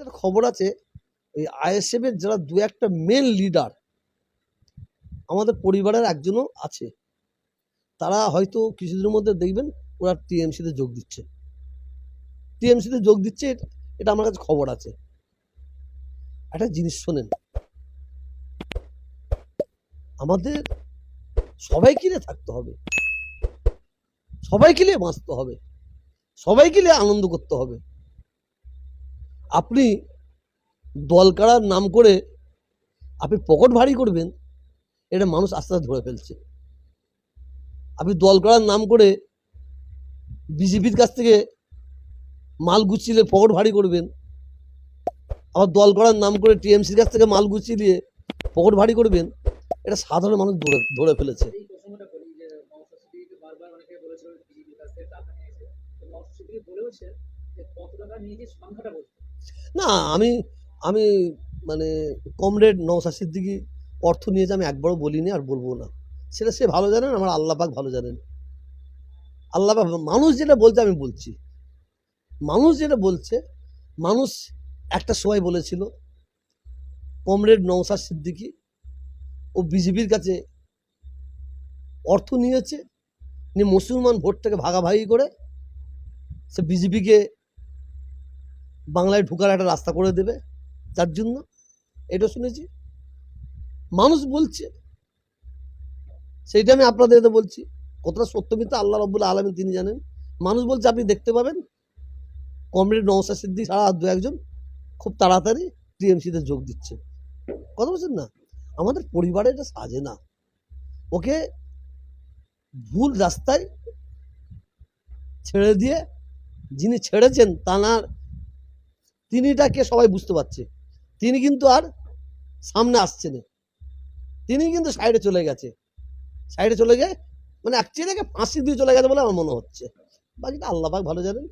একটা খবর আছে এই আইএসএফ এর যারা দু একটা মেন লিডার আমাদের পরিবারের একজনও আছে। তারা হয়তো কিছুদিনের মধ্যে দেখবেন ওরা টিএমসিতে যোগ দিচ্ছে। টিএমসিতে যোগ দিচ্ছে এটা- আমার কাছে খবর আছে। একটা জিনিস শোনেন, আমাদের সবাইকে নিয়ে থাকতে হবে। সবাইকে নিয়ে বাঁচতে হবে। সবাইকে নিয়ে আনন্দ করতে হবে। আপনি দল কাড়ার নাম করে আপনি পকেট ভারী করবেন, এটা মানুষ আস্তে আস্তে ধরে ফেলছে। আপনি দল করার নাম করে বিজেপির কাছ থেকে মাল গুছিয়ে পকেট ভারী করবেন, আবার দল করার নাম করে টিএমসির কাছ থেকে মাল গুছিয়ে দিয়ে পকেট ভারী করবেন, এটা সাধারণ মানুষ ধরে ধরে ফেলেছে। কত টাকা নিয়েছে সংখ্যাটা বলতে না, আমি আমি মানে কমরেড নওসা সিদ্দিকি অর্থ নিয়েছে আমি একবারও বলিনি আর বলব না। সেটা সে ভালো জানেন, আমার আল্লাহ পাক ভালো জানেন। আল্লাহ পাক মানুষ যেটা বলছে আমি বলছি। মানুষ যেটা বলছে, মানুষ একটা সময় বলেছিল, কমরেড নওসা সিদ্দিকি ও বিজেপির কাছে অর্থ নিয়েছে, নিয়ে মুসলমান ভোটটাকে ভাগাভাগি করে, সে বিজেপিকে বাংলায় ঢোকার একটা রাস্তা করে দেবে তার জন্য? এটা শুনেছি। মানুষ বলছে, সেইটা আমি আপনাদের এতে বলছি। কতটা সত্য মিথ্যা আল্লাহ রব্বুল আলমী তিনি জানেন। মানুষ বলছে, আপনি দেখতে পাবেন, কমরেড নওসা সিদ্দিক ছাড়া আর দু একজন খুব তাড়াতাড়ি টিএমসিতে যোগ দিচ্ছে। কথা বলছেন না? আমাদের পরিবারে এটা সাজে না। ওকে ভুল রাস্তায় ছেড়ে দিয়ে যিনি ছেড়েছেন তানার তিনিটাকে সবাই বুঝতে পারছে। তিনি কিন্তু আর সামনে আসছে না। তিনি কিন্তু সাইডে চলে গেছে। সাইডে চলে গিয়ে মানে অ্যাকচুয়ালি ফাঁসি দিয়ে চলে গেছে বলে আমার মনে হচ্ছে। বাকিটা আল্লাহ পাক ভালো জানেন।